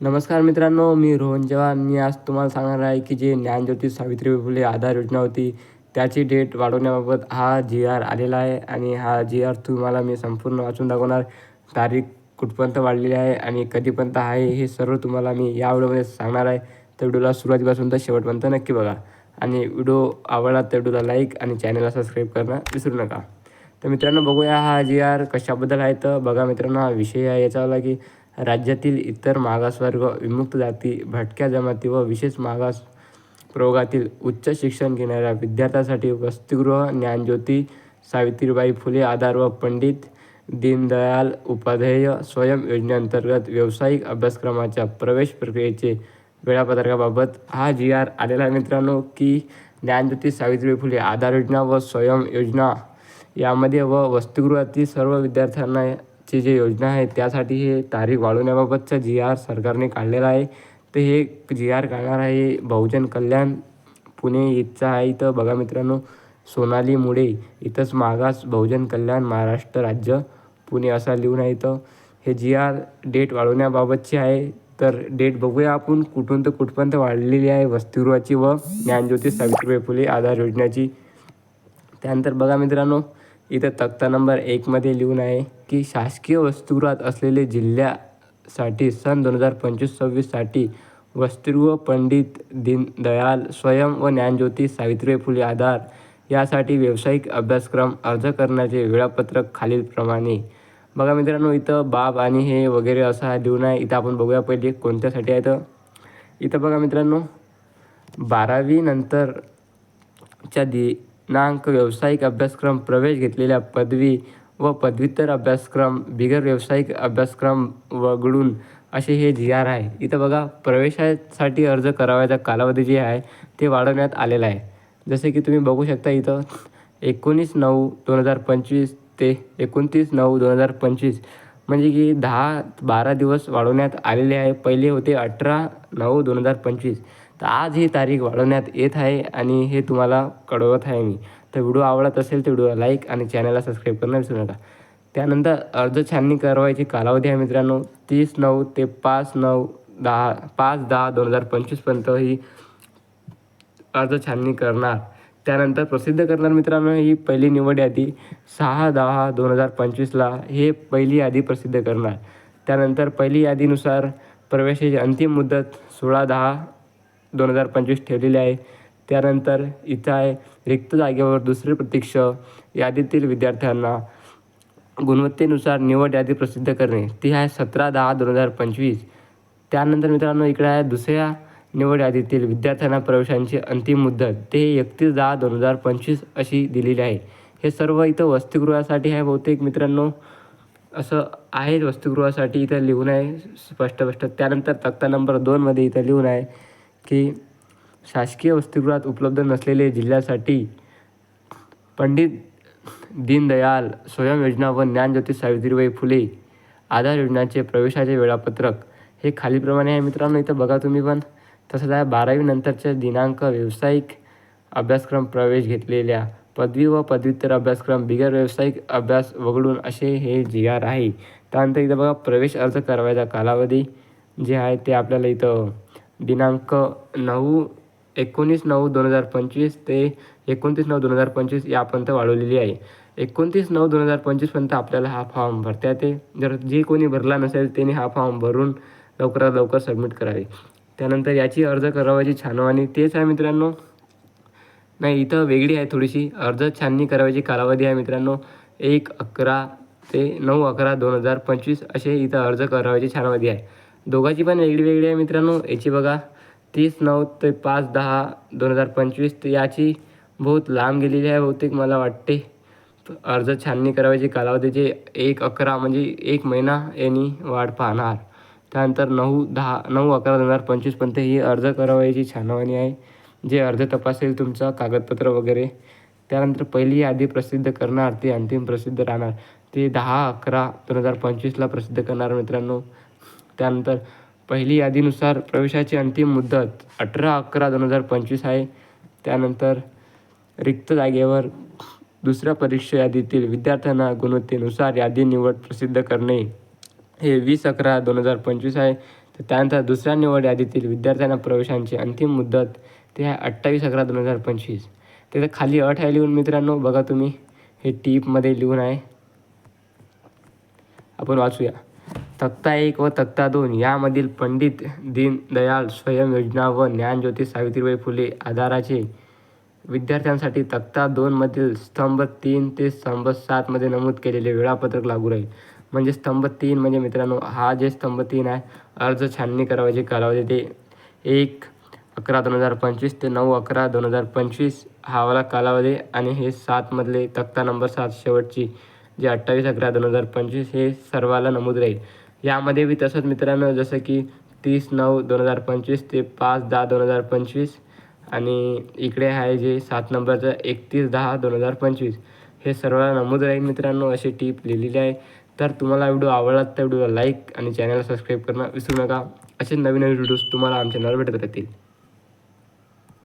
नमस्कार मित्रांनो मी रोहन जवान. मी आज तुम्हाला सांगणार आहे की जे ज्ञानज्योती सावित्रीबाई फुले आधार योजना होती त्याची डेट वाढवण्याबाबत हा जी आर आलेला आहे आणि हा जी आर तुम्हाला मी संपूर्ण वाचून दाखवणार. तारीख कुठपर्यंत वाढलेली आहे आणि कधीपर्यंत आहे हे सर्व तुम्हाला मी या व्हिडिओमध्ये सांगणार आहे. तर व्हिडिओला सुरुवातीपासून तर शेवटपर्यंत नक्की बघा. आणि व्हिडिओ आवडला तर व्हिडिओला लाईक आणि चॅनलला सबस्क्राईब करणं विसरू नका. तर मित्रांनो बघूया हा जी आर कशाबद्दल आहे. तर बघा मित्रांनो हा विषय आहे याच्यावाला की राज्यातील इतर मागासवर्ग विमुक्त जाती भटक्या जमाती व विशेष मागास प्रयोगातील उच्च शिक्षण घेणाऱ्या विद्यार्थ्यांसाठी वसतिगृह ज्ञानज्योती सावित्रीबाई फुले आधार व पंडित दीनदयाल उपाध्याय स्वयं योजनेअंतर्गत व्यावसायिक अभ्यासक्रमाच्या प्रवेश प्रक्रियेचे वेळापत्रकाबाबत हा जी आर आलेला आहे मित्रांनो की ज्ञानज्योती सावित्रीबाई फुले आधार योजना व स्वयं योजना यामध्ये व वसतिगृहातील सर्व विद्यार्थ्यांना ची जे योजना आहे त्यासाठी हे तारीख वाढवण्याबाबतचा जी आर सरकारने काढलेला आहे. तर हे जी आर काढणार आहे बहुजन कल्याण पुणे इथचा आहे इथं. बघा मित्रांनो सोनाली मुळे इथंच मागास बहुजन कल्याण महाराष्ट्र राज्य पुणे असा लिहून आहे इथं. हे जी आर डेट वाढवण्याबाबतची आहे. तर डेट बघूया आपण कुठून तर कुठपर्यंत वाढलेली आहे वसतिगृहाची व ज्ञानज्योती सावित्रीबाई फुले आधार योजनेची. त्यानंतर बघा मित्रांनो इथं तक्ता नंबर एकमध्ये लिहून आहे की शासकीय वस्तुरात असलेले जिल्ह्यासाठी सन दोन हजार पंचवीस सव्वीससाठी वसतिगृह पंडित दीनदयाल स्वयं व ज्ञानज्योती सावित्रीबाई फुले आधार यासाठी व्यावसायिक अभ्यासक्रम अर्ज करण्याचे वेळापत्रक खालीलप्रमाणे बघा मित्रांनो इथं बाब आणि हे वगैरे असं हा लिहून आहे. इथं आपण बघूया पहिले कोणत्यासाठी आहे तर इथं बघा मित्रांनो बारावीनंतरच्या दि नांक व्यावसायिक अभ्यासक्रम प्रवेश घेतलेल्या पदवी व पदव्युत्तर अभ्यासक्रम बिगर व्यावसायिक अभ्यासक्रम वगळून असे हे जी आर आहे. इथं बघा प्रवेशासाठी अर्ज करावयाचा कालावधी जे आहे ते वाढवण्यात आलेला आहे. जसे की तुम्ही बघू शकता इथं एकोणीस नऊ दोन हजार पंचवीस ते एकोणतीस नऊ दोन हजार पंचवीस म्हणजे की दहा बारा दिवस वाढवण्यात आलेले आहे. पहिले होते अठरा नऊ दोन हजार पंचवीस. तर आज ही तारीख वाढवण्यात येत आहे आणि हे तुम्हाला कळवत आहे मी. तर व्हिडिओ आवडत असेल तर व्हिडिओ लाईक आणि चॅनलला सबस्क्राईब करणं विसरू नका. त्यानंतर अर्ज छाननी करवायची कालावधी आहे मित्रांनो. तीस नऊ ते पाच नऊ दहा पाच दहा दोन हजार पंचवीसपर्यंत ही अर्ज छाननी करणार. त्यानंतर प्रसिद्ध करणार मित्रांनो ही पहिली निवड यादी. सहा दहा दोन हजार पंचवीसला हे पहिली यादी प्रसिद्ध करणार. त्यानंतर पहिली यादीनुसार प्रवेशाची अंतिम मुदत सोळा दहा दोन हजार पंचवीस ठेवलेली आहे. त्यानंतर इथं आहे रिक्त जागेवर दुसरे प्रतीक्ष. यादीतील विद्यार्थ्यांना गुणवत्तेनुसार निवड यादी प्रसिद्ध करणे. ती आहे सतरा दहा दोन हजार पंचवीस. त्यानंतर मित्रांनो इकडे आहे दुसऱ्या निवड यादीतील विद्यार्थ्यांना प्रवेशांची अंतिम मुदत. ते एकतीस दहा दोन हजार पंचवीस अशी दिलेली आहे. हे सर्व इथं वसतिगृहासाठी आहे बहुतेक मित्रांनो. असं आहे वसतिगृहासाठी इथं लिहून आहे स्पष्ट स्पष्ट. त्यानंतर तक्ता नंबर दोनमध्ये इथं लिहून आहे. की शासकीय वसतिगृहात उपलब्ध नसलेले जिल्ह्यासाठी पंडित दीनदयाल स्वयं योजना व ज्ञानज्योती सावित्रीबाई फुले आधार योजनाचे प्रवेशाचे वेळापत्रक हे खालीप्रमाणे आहे मित्रांनो. इथं बघा तुम्ही पण. तसंच आहे बारावी नंतरच्या दिनांक व्यावसायिक अभ्यासक्रम प्रवेश घेतलेल्या पदवी व पदव्युत्तर अभ्यासक्रम बिगर व्यावसायिक अभ्यास वगळून असे हे जी आर आहे. त्यानंतर इथं बघा प्रवेश अर्ज करावायचा कालावधी जे आहे ते आपल्याला इथं दिनांक नऊ एकोणीस नऊ दोन हजार पंचवीस ते एकोणतीस नऊ दोन हजार पंचवीस यापर्यंत वाढवलेली आहे. एकोणतीस नऊ दोन हजार पंचवीसपर्यंत आपल्याला हा फॉर्म भरता येते. जर जे कोणी भरला नसेल त्याने हा फॉर्म भरून लवकरात लवकर सबमिट करावे. त्यानंतर याची अर्ज करावायची छानवानी तेच आहे मित्रांनो. नाही इथं वेगळी आहे थोडीशी. अर्ज छाननी करावायची कालावधी आहे मित्रांनो. एक अकरा ते नऊ अकरा दोन हजार पंचवीस असे इथं अर्ज करावायची छानवादी आहे. दोघांची पण वेगळी वेगळी आहे मित्रांनो. याची बघा तीस नऊ ते पाच दहा दोन हजार पंचवीस तर याची बहुत लांब गेलेली आहे बहुतेक मला वाटते. अर्ज छाननी करावायची कालावधीचे एक अकरा म्हणजे एक महिना यांनी वाढ पाहणार. त्यानंतर नऊ दहा नऊ अकरा दोन हजार पंचवीसपर्यंत ही अर्ज करावायची छानवानी आहे. जे अर्ज तपासेल तुमचा कागदपत्र वगैरे. त्यानंतर पहिली यादी प्रसिद्ध करणार ते अंतिम प्रसिद्ध राहणार. ते दहा अकरा दोन हजार पंचवीसला प्रसिद्ध करणार मित्रांनो. त्यानंतर पहिली यादीनुसार प्रवेशाची अंतिम मुदत अठरा अकरा दोन हजार पंचवीस आहे. त्यानंतर रिक्त जागेवर दुसऱ्या परीक्षा यादीतील विद्यार्थ्यांना गुणवत्तेनुसार यादी निवड प्रसिद्ध करणे हे वीस अकरा दोन हजार पंचवीस आहे. तर त्यानंतर दुसऱ्या निवड यादीतील विद्यार्थ्यांना प्रवेशांची अंतिम मुदत ते आहे अठ्ठावीस अकरा दोन हजार पंचवीस. त्याचं खाली अट आहे लिहून मित्रांनो बघा तुम्ही. हे टीपमध्ये लिहून आहे. आपण वाचूया. तक्ता एक व तक्ता दोन यामधील पंडित दीनदयाळ स्वयं योजना व ज्ञानज्योती सावित्रीबाई फुले आधाराचे विद्यार्थ्यांसाठी तक्ता दोनमधील स्तंभ तीन ते स्तंभ सातमध्ये नमूद केलेले वेळापत्रक लागू राहील. म्हणजे स्तंभ तीन म्हणजे मित्रांनो हा जे स्तंभ तीन आहे अर्ज छाननी करावायचे कालावधी ते एक अकरा दोन हजार पंचवीस ते नऊ अकरा दोन हजार पंचवीस हा वाला कालावधी आणि हे सातमधले तक्ता नंबर सात शेवटची जे अठ्ठावीस अकरा दोन हजार पंचवीस हे सर्वाला नमूद राहील. यामध्ये बी तसंच मित्रांनो जसं की तीस नऊ दोन हजार पंचवीस ते पाच दहा दोन हजार पंचवीस आणि इकडे आहे जे सात नंबरचं एकतीस दहा दोन हजार पंचवीस. हे सर्वांना नमूद राहील मित्रांनो अशी टीप लिहिलेली आहे. तर तुम्हाला व्हिडिओ आवडला तर व्हिडिओला लाईक आणि चॅनलला सबस्क्राईब करणं विसरू नका. असे नवीन नवीन व्हिडिओज तुम्हाला आमच्या चॅनलवर भेटत राहतील.